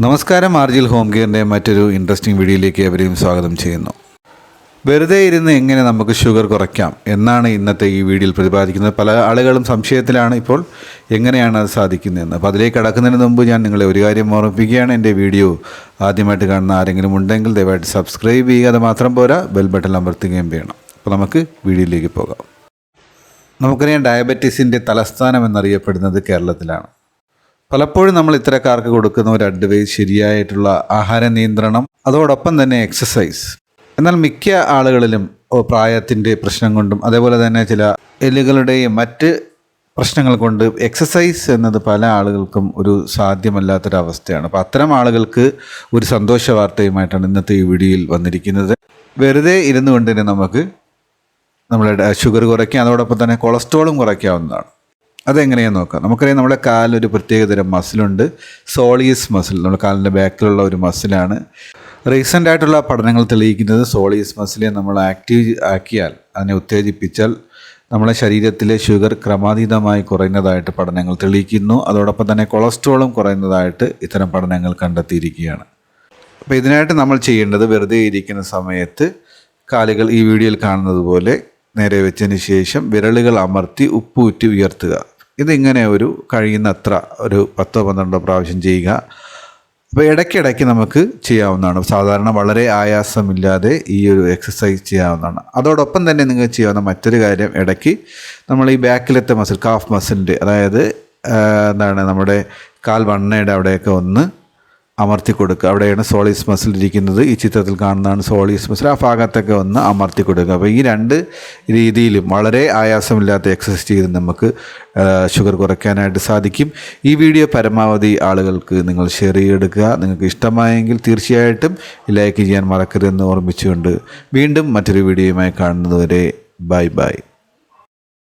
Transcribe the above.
നമസ്കാരം ആർജിൽ ഹോം കെയറിന്റെ മറ്റൊരു ഇൻട്രസ്റ്റിംഗ് വീഡിയോയിലേക്ക് എവരെയും സ്വാഗതം ചെയ്യുന്നു. വെറുതെ ഇരുന്ന് എങ്ങനെ നമുക്ക് ഷുഗർ കുറയ്ക്കാം എന്നാണ് ഇന്നത്തെ ഈ വീഡിയോയിൽ പ്രതിപാദിക്കുന്നത്. പല ആളുകളും സംശയത്തിലാണ് ഇപ്പോൾ എങ്ങനെയാണ് അത് സാധിക്കുന്നതെന്ന്. അപ്പോൾ അതിലേക്ക് കടക്കുന്നതിന് മുമ്പ് ഞാൻ നിങ്ങളെ ഒരു കാര്യം ഓർമ്മിപ്പിക്കുകയാണ്. എന്റെ വീഡിയോ ആദ്യമായിട്ട് കാണുന്ന ആരെങ്കിലും ഉണ്ടെങ്കിൽ ദയവായിട്ട് സബ്സ്ക്രൈബ് ചെയ്യുക. അത് മാത്രം പോരാ ബെൽ ബട്ടൺ അമർത്തുകയും വേണം. അപ്പോൾ നമുക്ക് വീഡിയോയിലേക്ക് പോകാം. നമുക്കറിയാം ഡയബറ്റീസിന്റെ തലസ്ഥാനം എന്നറിയപ്പെടുന്നത് കേരളത്തിലാണ്. പലപ്പോഴും നമ്മൾ ഇത്തരക്കാർക്ക് കൊടുക്കുന്ന ഒരു അഡ്വൈസ് ശരിയായിട്ടുള്ള ആഹാര നിയന്ത്രണം അതോടൊപ്പം തന്നെ എക്സസൈസ് എന്നാൽ മിക്ക ആളുകളിലും പ്രായത്തിന്റെ പ്രശ്നം കൊണ്ടും അതേപോലെ തന്നെ ചില എല്ലുകളുടെയും മറ്റ് പ്രശ്നങ്ങൾ കൊണ്ട് എക്സസൈസ് എന്നത് പല ആളുകൾക്കും ഒരു സാധ്യമല്ലാത്തൊരവസ്ഥയാണ്. അപ്പോൾ അത്തരം ആളുകൾക്ക് ഒരു സന്തോഷ വാർത്തയുമായിട്ടാണ് ഇന്നത്തെ ഈ വീഡിയോയിൽ വന്നിരിക്കുന്നത്. വെറുതെ ഇരുന്നു തന്നെ നമുക്ക് നമ്മുടെ ഷുഗർ കുറയ്ക്കാം അതോടൊപ്പം തന്നെ കൊളസ്ട്രോളും കുറയ്ക്കാവുന്നതാണ്. അതെങ്ങനെയാന്ന് നോക്കാം. നമുക്കറിയാം നമ്മുടെ കാലിനൊരു പ്രത്യേകതരം മസിലുണ്ട് സോളിയസ് മസിൽ നമ്മുടെ കാലിന്റെ ബാക്കിലുള്ള ഒരു മസിലാണ് റീസെന്റ് ആയിട്ടുള്ള പഠനങ്ങൾ തെളിയിക്കുന്നത് സോളിയസ് മസിലെ നമ്മൾ ആക്റ്റീവ് ആക്കിയാൽ അതിനെ ഉത്തേജിപ്പിച്ചാൽ നമ്മുടെ ശരീരത്തിലെ ഷുഗർ ക്രമാതീതമായി കുറയുന്നതായിട്ട് പഠനങ്ങൾ തെളിയിക്കുന്നു. അതോടൊപ്പം തന്നെ കൊളസ്ട്രോളും കുറയുന്നതായിട്ട് ഇത്തരം പഠനങ്ങൾ കണ്ടെത്തിയിരിക്കുകയാണ്. അപ്പോൾ ഇതിനായിട്ട് നമ്മൾ ചെയ്യേണ്ടത് വെറുതെ ഇരിക്കുന്ന സമയത്ത് കാലുകൾ ഈ വീഡിയോയിൽ കാണുന്നത് പോലെ നേരെ വെച്ചതിന് ശേഷം വിരലുകൾ അമർത്തി ഉപ്പൂറ്റി ഉയർത്തുക. ഇതിങ്ങനെ ഒരു കഴിയുന്നത്ര ഒരു പത്തോ പന്ത്രണ്ടോ പ്രാവശ്യം ചെയ്യുക. അപ്പോൾ ഇടയ്ക്കിടയ്ക്ക് നമുക്ക് ചെയ്യാവുന്നതാണ്. സാധാരണ വളരെ ആയാസമില്ലാതെ ഈ ഒരു എക്സസൈസ് ചെയ്യാവുന്നതാണ്. അതോടൊപ്പം തന്നെ നിങ്ങൾ ചെയ്യാവുന്ന മറ്റൊരു കാര്യം ഇടയ്ക്ക് നമ്മൾ ഈ ബാക്കിലത്തെ മസിൽ കാഫ് മസിലിന്റെ അതായത് എന്താണ് നമ്മുടെ കാൽ വണ്ണയുടെ അവിടെയൊക്കെ ഒന്ന് അമർത്തി കൊടുക്കുക അവിടെയാണ് സോളിസ് മസിൽ ഇരിക്കുന്നത്. ഈ ചിത്രത്തിൽ കാണുന്നതാണ് സോളിസ് മസിൽ ആ ഭാഗത്തൊക്കെ ഒന്ന് അമർത്തി കൊടുക്കുക അപ്പോൾ ഈ രണ്ട് രീതിയിലും വളരെ ആയാസമില്ലാത്ത എക്സസൈസ് ചെയ്ത് നമുക്ക് ഷുഗർ കുറയ്ക്കാനായിട്ട് സാധിക്കും. ഈ വീഡിയോ പരമാവധി ആളുകൾക്ക് നിങ്ങൾ ഷെയർ ചെയ്തെടുക്കുക. നിങ്ങൾക്ക് ഇഷ്ടമായെങ്കിൽ തീർച്ചയായിട്ടും ലൈക്ക് ചെയ്യാൻ മറക്കരുതെന്ന് ഓർമ്മിച്ചുകൊണ്ട് വീണ്ടും മറ്റൊരു വീഡിയോയുമായി കാണുന്നതുവരെ ബൈ ബൈ